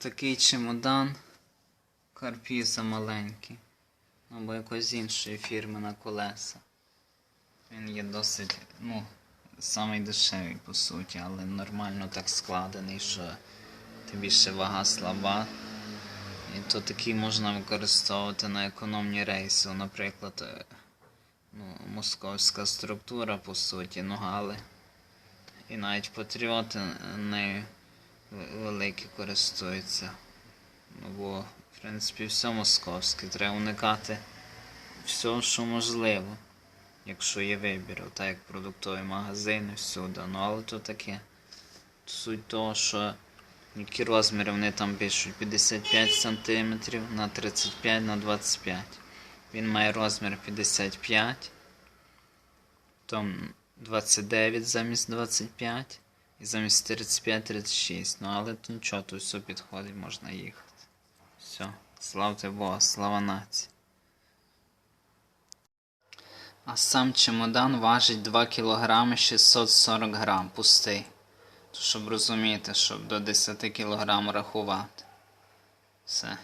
Отакий чемодан. Карпіза маленький. Або якось іншої фірми на колеса. Він є досить, ну, самий дешевий по суті, але нормально так складений, що тим більше вага слаба. І то такий можна використовувати на економні рейси. Наприклад, е, ну, московська структура, по суті, ну але. І навіть патріоти нею великі користуються. Ну, бо, в принципі, все московське. Треба уникати всього, що можливо, якщо є вибір, так як продуктові магазини всюди. Ну, але то таке. Суть того, що які розміри вони там пишуть 55 см на 35 на 25. Він має розмір 55, там 29 замість 25 і замість 35-36. Ну але то нічого, тут все підходить, можна їхати. Все, славте Бога, слава нації. А сам чемодан важить 2 кг 640 грам пустий. Щоб розуміти, щоб до 10 кг рахувати. Все.